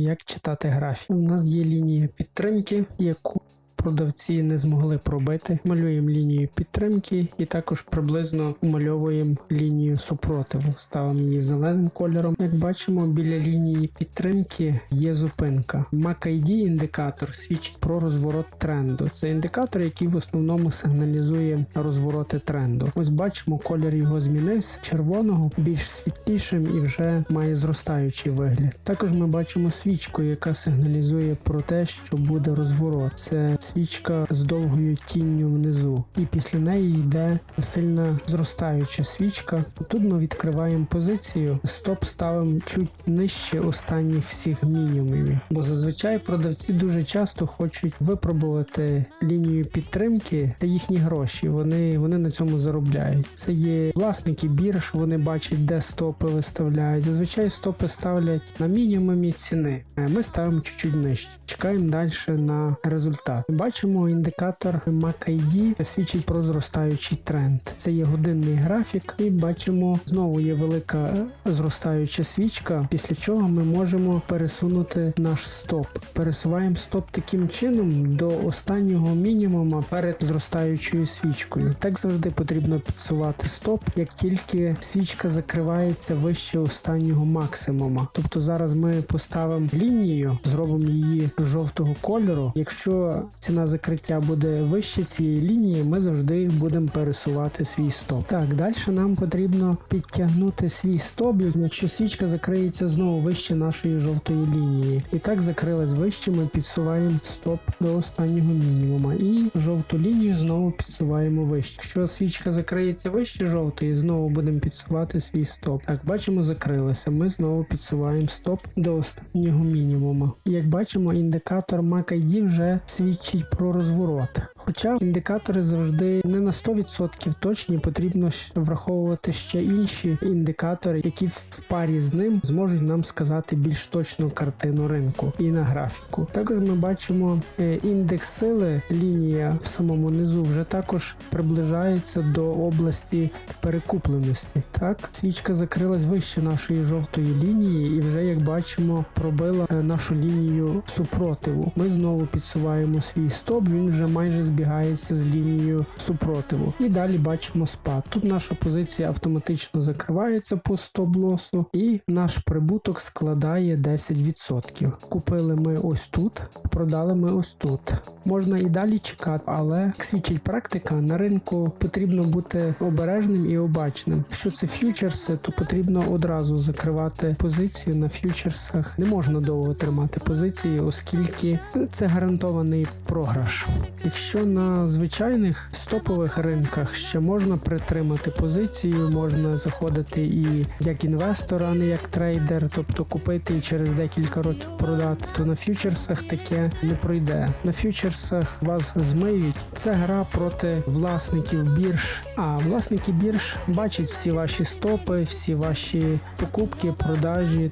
як читати графік. У нас є лінія підтримки, яку продавці не змогли пробити. Малюємо лінію підтримки і також приблизно умальовуємо лінію супротиву. Ставимо її зеленим кольором. Як бачимо, біля лінії підтримки є зупинка. MACID індикатор свідчить про розворот тренду. Це індикатор, який в основному сигналізує розвороти тренду. Ось бачимо, колір його змінився червоного більш світлішим і вже має зростаючий вигляд. Також ми бачимо свічку, яка сигналізує про те, що буде розворот. Це свічка з довгою тінню внизу, і після неї йде сильна зростаюча свічка. Тут ми відкриваємо позицію, стоп ставимо чуть нижче останніх всіх мінімумів. Бо зазвичай продавці дуже часто хочуть випробувати лінію підтримки та їхні гроші. Вони, вони на цьому заробляють. Це є власники бірж, вони бачать, де стопи виставляють. Зазвичай стопи ставлять на мінімумі ціни. Е, Ми ставимо чуть-чуть нижче. Чекаємо далі на результат. Бачимо індикатор MACID свідчить про зростаючий тренд. Це є годинний графік, і бачимо знову є велика зростаюча свічка, після чого ми можемо пересунути наш стоп. Пересуваємо стоп таким чином до останнього мінімума перед зростаючою свічкою. Так завжди потрібно підсувати стоп, як тільки свічка закривається вище останнього максимума. Тобто зараз ми поставимо лінію, зробимо її жовтого кольору. Якщо ціна закриття буде вище цієї лінії, ми завжди будемо пересувати свій стоп. Так, далі нам потрібно підтягнути свій стоп, якщо свічка закриється знову вище нашої жовтої лінії. І так закрилась вище, ми підсуваємо стоп до останнього мінімума. І жовту лінію знову підсуваємо вище. Якщо свічка закриється вище жовтої, знову будемо підсувати свій стоп. Так, бачимо, закрилася. Ми знову підсуваємо стоп до останнього мінімума. Як бачимо, індикатор MACID вже свідчить про розворот. Хоча індикатори завжди не на 100% точні, потрібно враховувати ще інші індикатори, які в парі з ним зможуть нам сказати більш точну картину ринку і на графіку. Також ми бачимо е, індекс сили, лінія в самому низу вже також приближається до області перекупленості. Так, свічка закрилась вище нашої жовтої лінії, і вже як бачимо, пробила е, нашу лінію супротиву. Ми знову підсуваємо свій стоп, він вже майже збігається з лінією супротиву. І далі бачимо спад. Тут наша позиція автоматично закривається по стоп-лосу, і наш прибуток складає 10%. Купили ми ось тут, продали ми ось тут. Можна і далі чекати, але як свідчить практика, на ринку потрібно бути обережним і обачним. Якщо це фьючерси, то потрібно одразу закривати позицію на фьючерсах. Не можна довго тримати позиції, оскільки це гарантований програш. Якщо на звичайних стопових ринках ще можна притримати позицію, можна заходити і як інвестор, а не як трейдер, тобто купити і через декілька років продати, то на фьючерсах таке не пройде. На фьючерсах вас змиють. Це гра проти власників бірж. А власники бірж бачать всі ваші стопи, всі ваші покупки, продажі,